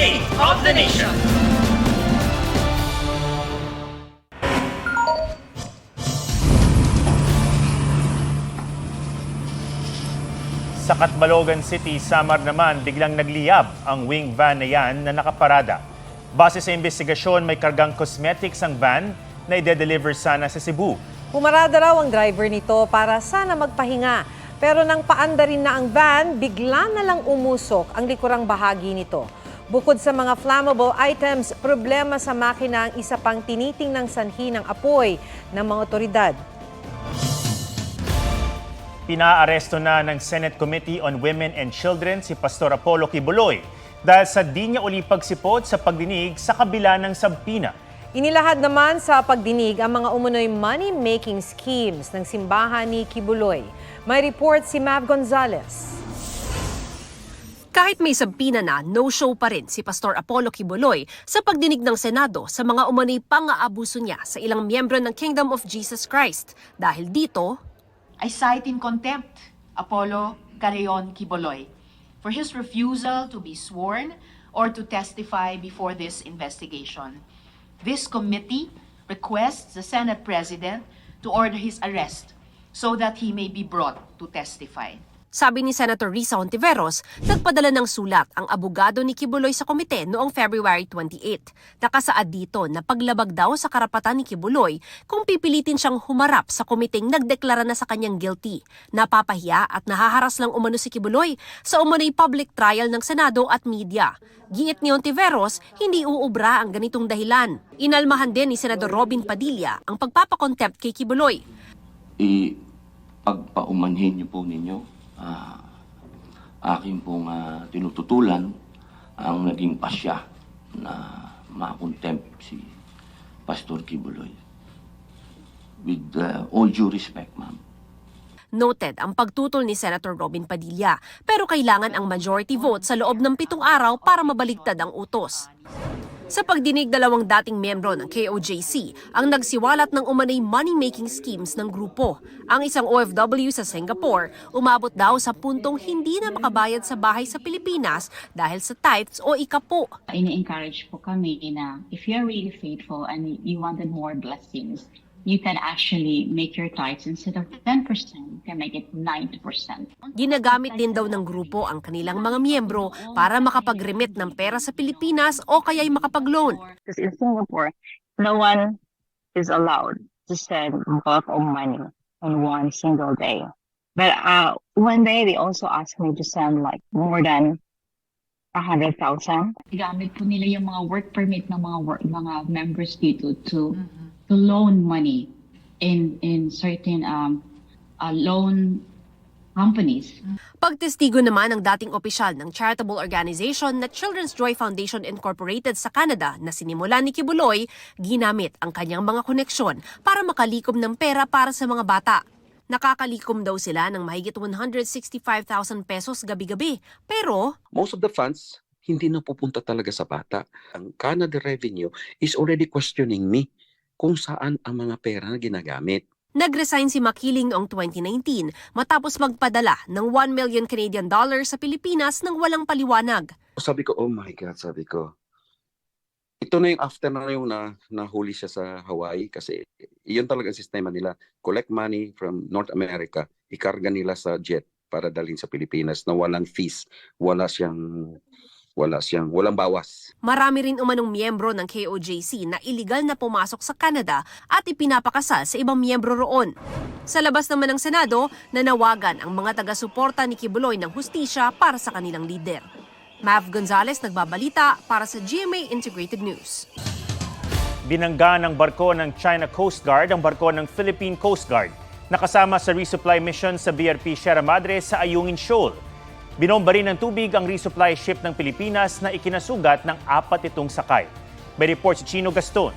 State of the Nation. Sa Catbalogan City, Samar naman, biglang nagliyab ang wing van na yan na nakaparada. Base sa investigasyon, may kargang cosmetics ang van na ide-deliver sana sa Cebu. Pumarada raw ang driver nito para sana magpahinga. Pero nang paanda rin na ang van, bigla na lang umusok ang likurang bahagi nito. Bukod sa mga flammable items, problema sa makina ang isa pang tinitingnang sanhi ng apoy ng mga otoridad. Pinaaresto na ng Senate Committee on Women and Children si Pastor Apollo Kibuloy dahil sa di niya uli pagsipot sa pagdinig sa kabila ng sabpina. Inilahad naman sa pagdinig ang mga umunoy money-making schemes ng simbahan ni Kibuloy. May report si Mav Gonzalez. Kahit may sabpina na, no-show pa rin si Pastor Apollo Kibuloy sa pagdinig ng Senado sa mga umano'y pang-aabuso niya sa ilang miyembro ng Kingdom of Jesus Christ. Dahil dito, I cite in contempt Apollo Carreon Quiboloy for his refusal to be sworn or to testify before this investigation. This committee requests the Senate President to order his arrest so that he may be brought to testify. Sabi ni Senator Risa Hontiveros, nagpadala ng sulat ang abogado ni Kibuloy sa komite noong February 28. Nakasaad dito na paglabag daw sa karapatan ni Kibuloy kung pipilitin siyang humarap sa komiteng nagdeklara na sa kanyang guilty. Napapahiya at nahaharas lang umano si Kibuloy sa umano'y public trial ng Senado at media. Giit ni Hontiveros, hindi uubra ang ganitong dahilan. Inalmahan din ni Senador Robin Padilla ang pagpapakontempt kay Kibuloy. ipagpaumanhin niyo po ninyo ah, aking pong ah, tinututulan ang naging pasya na makontempt si Pastor Kibuloy. With ah, all due respect, ma'am. Noted ang pagtutol ni Senator Robin Padilla pero kailangan ang majority vote sa loob ng pitong araw para mabaligtad ang utos. Sa pagdinig dalawang dating miyembro ng KOJC ang nagsiwalat ng umanay money-making schemes ng grupo. Ang isang OFW sa Singapore umabot daw sa puntong hindi na makabayad sa bahay sa Pilipinas dahil sa tithes o ikapo. ini-encourage po kami na if you're really faithful and you wanted more blessings, you can actually make your tithes instead of 10%, you can make it 90%. Ginagamit din daw ng grupo ang kanilang mga miyembro para makapag-remit ng pera sa Pilipinas o kaya'y makapag-loan. Because in Singapore, no one is allowed to send bulk of money in one single day. But uh, one day, they also asked me to send like more than a hundred thousand. Gamit po nila yung mga work permit ng mga work, mga members dito to to loan money in in certain um uh, loan companies. Pagtestigo naman ng dating opisyal ng charitable organization na Children's Joy Foundation Incorporated sa Canada na sinimula ni Kibuloy, ginamit ang kanyang mga koneksyon para makalikom ng pera para sa mga bata. Nakakalikom daw sila ng mahigit 165,000 pesos gabi-gabi. Pero most of the funds hindi na pupunta talaga sa bata. Ang Canada Revenue is already questioning me kung saan ang mga pera na ginagamit. nag-resign si Makiling noong 2019 matapos magpadala ng 1 million Canadian dollars sa Pilipinas ng walang paliwanag. Sabi ko, oh my God, sabi ko. Ito na yung after na yung na, nahuli siya sa Hawaii kasi iyon talaga ang sistema nila. Collect money from North America, ikarga nila sa jet para dalhin sa Pilipinas na walang fees, wala siyang wala siyang walang bawas. Marami rin umanong miyembro ng KOJC na iligal na pumasok sa Canada at ipinapakasal sa ibang miyembro roon. Sa labas naman ng Senado, nanawagan ang mga taga-suporta ni Kibuloy ng hustisya para sa kanilang lider. Mav Gonzalez nagbabalita para sa GMA Integrated News. Binangga ng barko ng China Coast Guard ang barko ng Philippine Coast Guard nakasama sa resupply mission sa BRP Sierra Madre sa Ayungin Shoal. Binomba rin ng tubig ang resupply ship ng Pilipinas na ikinasugat ng apat itong sakay. May report si Chino Gaston.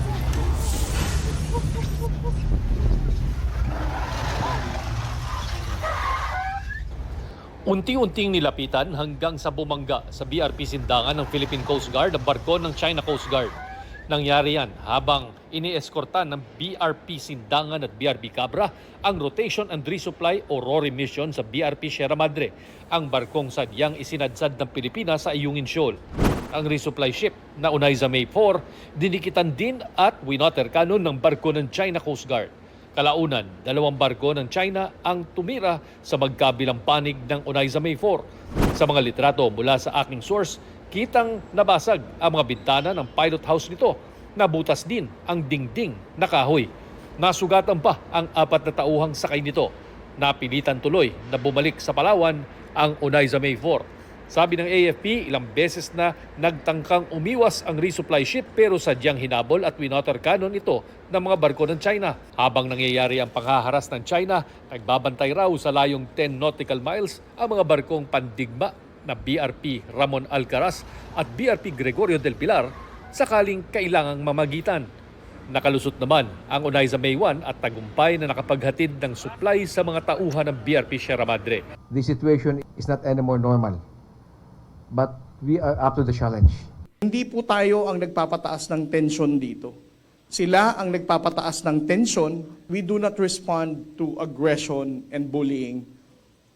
Unti-unting nilapitan hanggang sa bumangga sa BRP Sindangan ng Philippine Coast Guard ang barko ng China Coast Guard. Nangyari yan habang inieskortan ng BRP Sindangan at BRP Cabra ang Rotation and Resupply o RORI mission sa BRP Sierra Madre, ang barkong sadyang isinadsad ng Pilipinas sa Ayungin Shoal. ang resupply ship na Unaiza May 4, dinikitan din at winotter cannon ng barko ng China Coast Guard. Kalaunan, dalawang barko ng China ang tumira sa magkabilang panig ng Unaiza May 4. Sa mga litrato mula sa aking source, kitang nabasag ang mga bintana ng pilot house nito. Nabutas din ang dingding na kahoy. Nasugatan pa ang apat na tauhang sakay nito. Napilitan tuloy na bumalik sa Palawan ang Unaiza May 4. Sabi ng AFP, ilang beses na nagtangkang umiwas ang resupply ship pero sadyang hinabol at winotter cannon ito ng mga barko ng China. Habang nangyayari ang panghaharas ng China, nagbabantay raw sa layong 10 nautical miles ang mga barkong pandigma na BRP Ramon Alcaraz at BRP Gregorio del Pilar sakaling kailangang mamagitan. Nakalusot naman ang Unaiza May 1 at tagumpay na nakapaghatid ng supply sa mga tauhan ng BRP Sierra Madre. the situation is not anymore normal. But we are up to the challenge. Hindi po tayo ang nagpapataas ng tensyon dito. Sila ang nagpapataas ng tensyon. We do not respond to aggression and bullying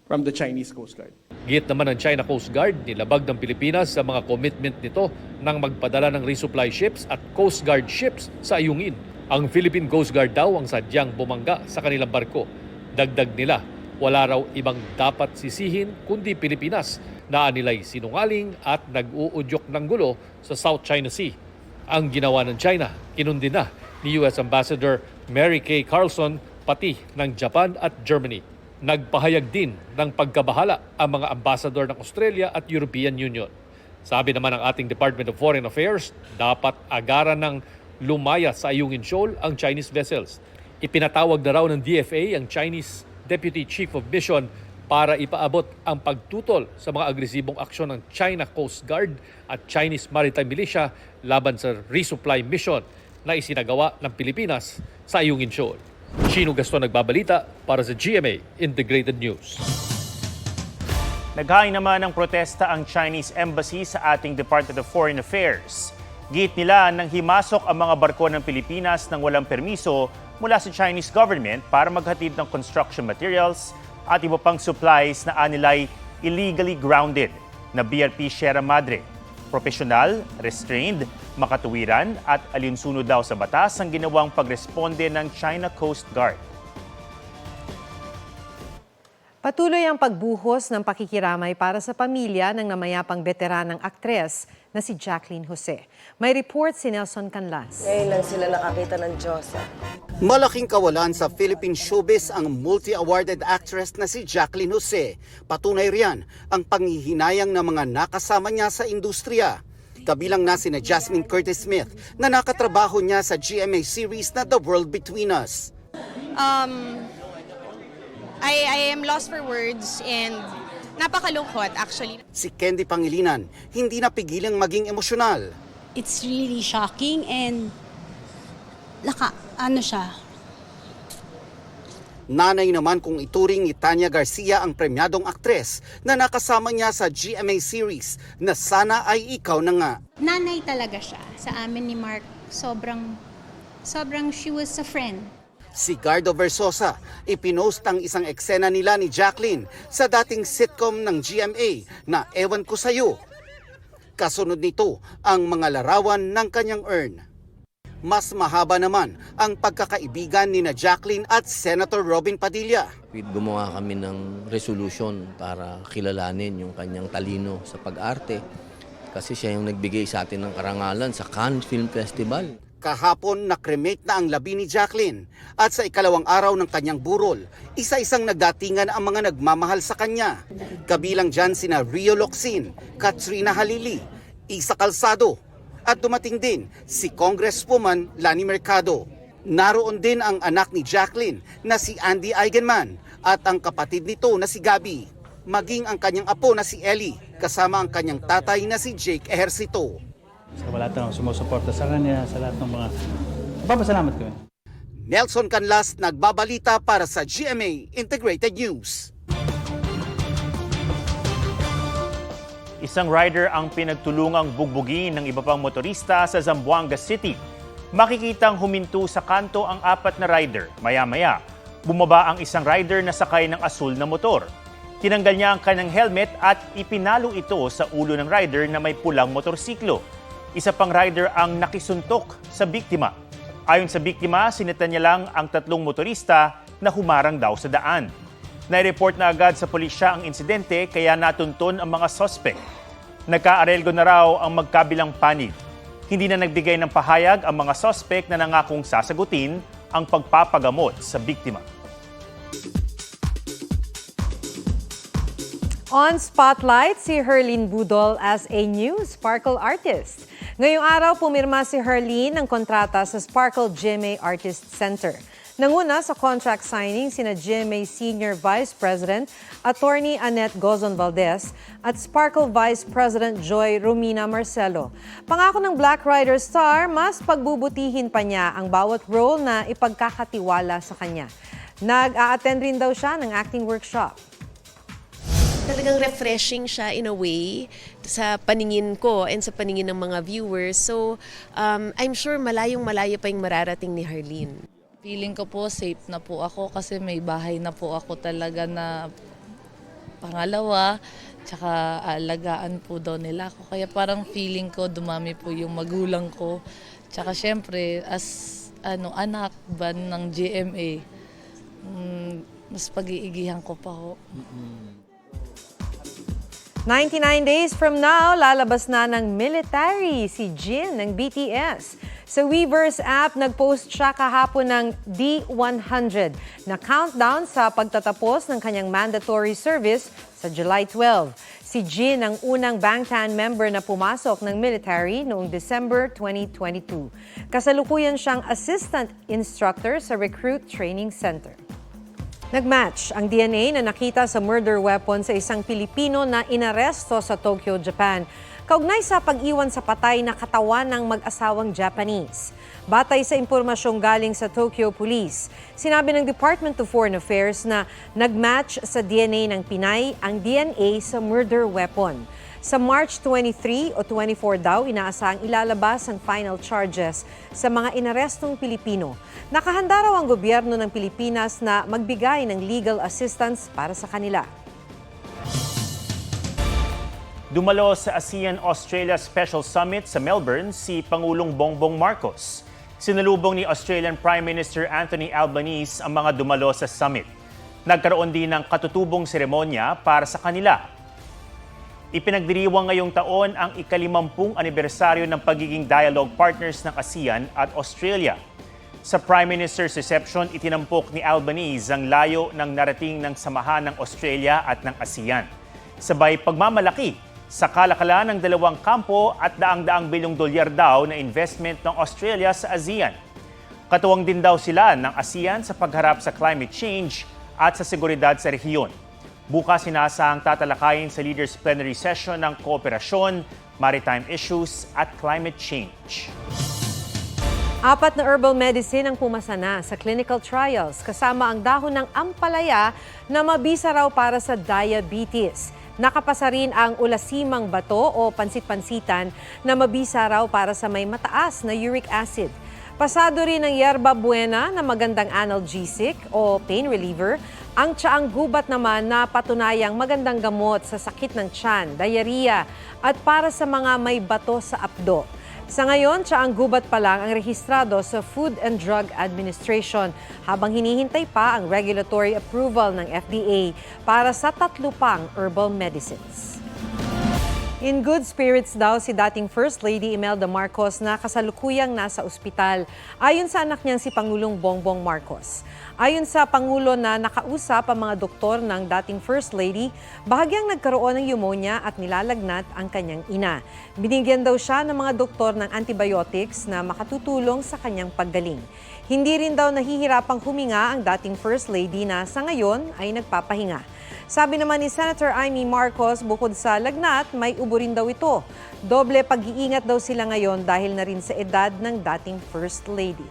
from the Chinese Coast Guard. Git naman ng China Coast Guard, nilabag ng Pilipinas sa mga commitment nito nang magpadala ng resupply ships at Coast Guard ships sa ayungin. Ang Philippine Coast Guard daw ang sadyang bumangga sa kanilang barko. Dagdag nila, wala raw ibang dapat sisihin kundi Pilipinas na nila'y sinungaling at nag-uudyok ng gulo sa South China Sea. Ang ginawa ng China, kinundi na ni US Ambassador Mary Kay Carlson pati ng Japan at Germany. Nagpahayag din ng pagkabahala ang mga ambassador ng Australia at European Union. Sabi naman ng ating Department of Foreign Affairs, dapat agaran ng lumaya sa Ayungin Shoal ang Chinese vessels. Ipinatawag na raw ng DFA ang Chinese Deputy Chief of Mission para ipaabot ang pagtutol sa mga agresibong aksyon ng China Coast Guard at Chinese Maritime Militia laban sa resupply mission na isinagawa ng Pilipinas sa Ayungin Shoal. Chino Gaston nagbabalita para sa GMA Integrated News. Naghain naman ng protesta ang Chinese Embassy sa ating Department of Foreign Affairs. Git nila nang himasok ang mga barko ng Pilipinas ng walang permiso mula sa Chinese government para maghatid ng construction materials at iba pang supplies na anilay illegally grounded na BRP Sierra Madre. Profesional, restrained, makatuwiran at alinsunod daw sa batas ang ginawang pagresponde ng China Coast Guard. Patuloy ang pagbuhos ng pakikiramay para sa pamilya ng namayapang veteranang aktres na si Jacqueline Jose. May report si Nelson Canlas. Ngayon lang sila nakakita ng Diyos. Malaking kawalan sa Philippine showbiz ang multi-awarded actress na si Jacqueline Jose. Patunay riyan ang panghihinayang ng mga nakasama niya sa industriya. Kabilang na sina Jasmine Curtis Smith na nakatrabaho niya sa GMA series na The World Between Us. um, I, I am lost for words and napakalungkot actually. Si Candy Pangilinan hindi napigilang maging emosyonal. It's really shocking and naka, ano siya, Nanay naman kung ituring ni Tanya Garcia ang premyadong aktres na nakasama niya sa GMA series na Sana Ay Ikaw Na Nga. nanay talaga siya sa amin ni Mark. Sobrang, sobrang she was a friend. Si Gardo Versosa, ipinost ang isang eksena nila ni Jacqueline sa dating sitcom ng GMA na Ewan Ko Sa'yo. Kasunod nito ang mga larawan ng kanyang earn. Mas mahaba naman ang pagkakaibigan ni na Jacqueline at Senator Robin Padilla. Gumawa kami ng resolution para kilalanin yung kanyang talino sa pag-arte. Kasi siya yung nagbigay sa atin ng karangalan sa Cannes Film Festival. Kahapon nakremate na ang labi ni Jacqueline at sa ikalawang araw ng kanyang burol, isa-isang nagdatingan ang mga nagmamahal sa kanya. Kabilang dyan sina Rio Locsin, Katrina Halili, Isa Calzado, at dumating din si Congresswoman Lani Mercado. Naroon din ang anak ni Jacqueline na si Andy Eigenman at ang kapatid nito na si Gabi. Maging ang kanyang apo na si Ellie kasama ang kanyang tatay na si Jake Ejercito. Sa lahat ng sumusuporta sa kanya, sa lahat ng mga... Papasalamat kami. Nelson Canlas nagbabalita para sa GMA Integrated News. Isang rider ang pinagtulungang bugbugin ng iba pang motorista sa Zamboanga City. Makikitang huminto sa kanto ang apat na rider. Maya-maya, bumaba ang isang rider na sakay ng asul na motor. Tinanggal niya ang kanyang helmet at ipinalo ito sa ulo ng rider na may pulang motorsiklo. Isa pang rider ang nakisuntok sa biktima. Ayon sa biktima, sinita niya lang ang tatlong motorista na humarang daw sa daan. Nai-report na agad sa pulisya ang insidente kaya natunton ang mga sospek. Nagkaarelgo na raw ang magkabilang panig. Hindi na nagbigay ng pahayag ang mga sospek na nangakong sasagutin ang pagpapagamot sa biktima. On Spotlight, si Herlene Budol as a new Sparkle artist. Ngayong araw, pumirma si Herlene ng kontrata sa Sparkle GMA Artist Center. Nanguna sa contract signing sina GMA Senior Vice President Attorney Annette Gozon Valdez at Sparkle Vice President Joy Romina Marcelo. Pangako ng Black Rider star, mas pagbubutihin pa niya ang bawat role na ipagkakatiwala sa kanya. Nag-a-attend rin daw siya ng acting workshop. talagang refreshing siya in a way sa paningin ko and sa paningin ng mga viewers. So, um, I'm sure malayong malayo pa yung mararating ni Harleen. Feeling ko po safe na po ako kasi may bahay na po ako talaga na pangalawa. Tsaka alagaan po daw nila ako. Kaya parang feeling ko dumami po yung magulang ko. Tsaka syempre as ano, anak ba ng GMA, mm, mas pag-iigihan ko pa ho. 99 days from now, lalabas na ng military si Jin ng BTS. Sa Weverse app, nag-post siya kahapon ng D100 na countdown sa pagtatapos ng kanyang mandatory service sa July 12. Si Jin ang unang Bangtan member na pumasok ng military noong December 2022. Kasalukuyan siyang assistant instructor sa Recruit Training Center. Nagmatch ang DNA na nakita sa murder weapon sa isang Pilipino na inaresto sa Tokyo, Japan. Kaugnay sa pag-iwan sa patay na katawan ng mag-asawang Japanese. Batay sa impormasyong galing sa Tokyo Police, sinabi ng Department of Foreign Affairs na nagmatch sa DNA ng Pinay ang DNA sa murder weapon. Sa March 23 o 24 daw, inaasahang ilalabas ang final charges sa mga inarestong Pilipino. Nakahanda raw ang gobyerno ng Pilipinas na magbigay ng legal assistance para sa kanila. Dumalo sa ASEAN-Australia Special Summit sa Melbourne si Pangulong Bongbong Marcos. Sinalubong ni Australian Prime Minister Anthony Albanese ang mga dumalo sa summit. Nagkaroon din ng katutubong seremonya para sa kanila. Ipinagdiriwang ngayong taon ang ikalimampung anibersaryo ng pagiging dialogue partners ng ASEAN at Australia. Sa Prime Minister's reception, itinampok ni Albanese ang layo ng narating ng samahan ng Australia at ng ASEAN. Sabay pagmamalaki sa kalakalan ng dalawang kampo at daang-daang bilyong dolyar daw na investment ng Australia sa ASEAN. Katuwang din daw sila ng ASEAN sa pagharap sa climate change at sa seguridad sa rehiyon. Bukas sinasang tatalakayin sa Leaders Plenary Session ng kooperasyon, maritime issues at climate change. Apat na herbal medicine ang pumasa na sa clinical trials kasama ang dahon ng ampalaya na mabisa raw para sa diabetes. Nakapasa rin ang ulasimang bato o pansit-pansitan na mabisa raw para sa may mataas na uric acid. Pasado rin ang yerba buena na magandang analgesic o pain reliever. Ang tsaang gubat naman na patunayang magandang gamot sa sakit ng tiyan, diarrhea at para sa mga may bato sa apdo. Sa ngayon, tsaang gubat pa lang ang rehistrado sa Food and Drug Administration habang hinihintay pa ang regulatory approval ng FDA para sa tatlo pang herbal medicines. In good spirits daw si dating First Lady Imelda Marcos na kasalukuyang nasa ospital ayon sa anak niyang si Pangulong Bongbong Marcos. Ayon sa Pangulo na nakausap ang mga doktor ng dating First Lady, bahagyang nagkaroon ng pneumonia at nilalagnat ang kanyang ina. Binigyan daw siya ng mga doktor ng antibiotics na makatutulong sa kanyang paggaling. Hindi rin daw nahihirapang huminga ang dating First Lady na sa ngayon ay nagpapahinga. Sabi naman ni Senator Amy Marcos, bukod sa lagnat, may ubo rin daw ito. Doble pag-iingat daw sila ngayon dahil na rin sa edad ng dating First Lady.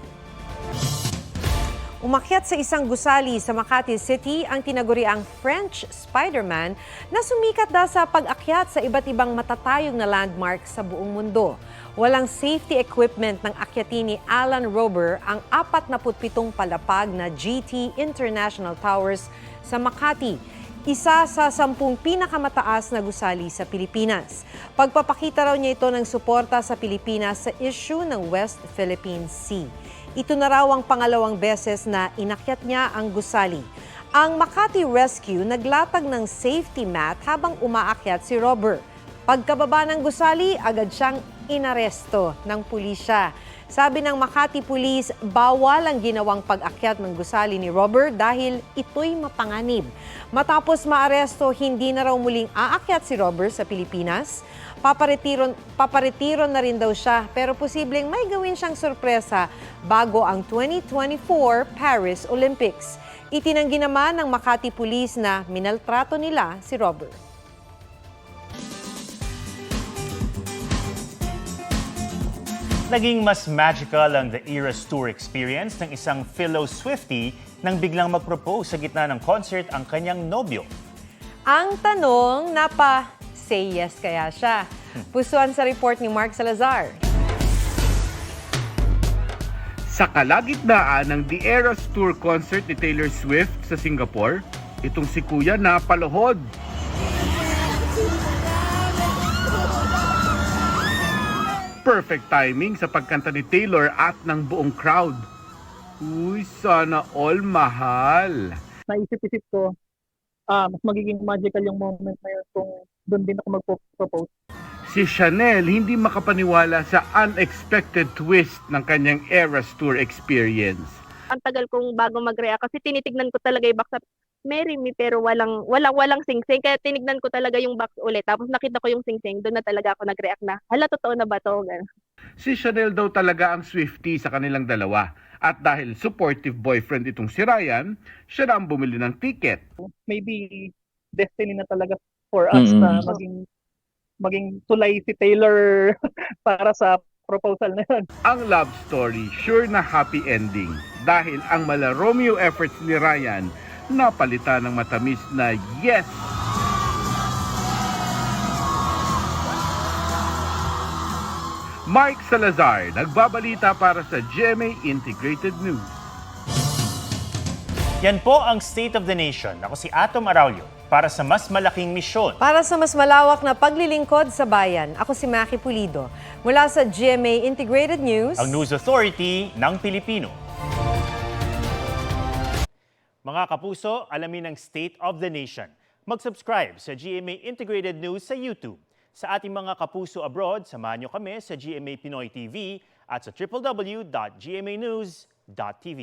Umakyat sa isang gusali sa Makati City ang tinaguriang French Spider-Man na sumikat daw sa pag-akyat sa iba't ibang matatayog na landmark sa buong mundo. Walang safety equipment ng akyatin ni Alan Rober ang 47 palapag na GT International Towers sa Makati. Isa sa sampung pinakamataas na gusali sa Pilipinas. Pagpapakita raw niya ito ng suporta sa Pilipinas sa issue ng West Philippine Sea. Ito na raw ang pangalawang beses na inakyat niya ang gusali. Ang Makati Rescue naglatag ng safety mat habang umaakyat si Robert. Pagkababa ng gusali, agad siyang inaresto ng pulisya. Sabi ng Makati Police, bawal ang ginawang pag-akyat ng gusali ni Robert dahil ito'y mapanganib. Matapos maaresto, hindi na raw muling aakyat si Robert sa Pilipinas. Paparetiron, paparetiron na rin daw siya pero posibleng may gawin siyang sorpresa bago ang 2024 Paris Olympics. Itinanggi naman ng Makati Police na minaltrato nila si Robert. Naging mas magical ang The Eras Tour experience ng isang fellow Swiftie nang biglang mag-propose sa gitna ng concert ang kanyang nobyo. Ang tanong, napa say yes kaya siya? Pusuan sa report ni Mark Salazar. Sa kalagitnaan ng The Eras Tour concert ni Taylor Swift sa Singapore, itong si Kuya na paluhod. Perfect timing sa pagkanta ni Taylor at ng buong crowd. Uy, sana all mahal. Naisip-isip ko, ah, mas magiging magical yung moment na yun kung doon din ako magpo-propose. Si Chanel hindi makapaniwala sa unexpected twist ng kanyang Eras Tour experience. ang tagal kong bago mag-react kasi tinitignan ko talaga yung box up. Marry me pero walang walang walang sing-sing kaya tinignan ko talaga yung box ulit tapos nakita ko yung sing-sing doon na talaga ako nag-react na hala totoo na ba to Ganun. Si Chanel daw talaga ang Swiftie sa kanilang dalawa. At dahil supportive boyfriend itong si Ryan, siya na ang bumili ng ticket. Maybe destiny na talaga for us na maging maging tulay si Taylor para sa proposal na yun. Ang love story sure na happy ending dahil ang mala Romeo efforts ni Ryan napalitan ng matamis na yes Mike Salazar, nagbabalita para sa GMA Integrated News. Yan po ang State of the Nation. Ako si Atom Araulio para sa mas malaking misyon. Para sa mas malawak na paglilingkod sa bayan, ako si Maki Pulido. Mula sa GMA Integrated News. Ang News Authority ng Pilipino. Mga kapuso, alamin ang State of the Nation. Mag-subscribe sa GMA Integrated News sa YouTube. Sa ating mga kapuso abroad, samahan nyo kami sa GMA Pinoy TV at sa www.gmanews.tv.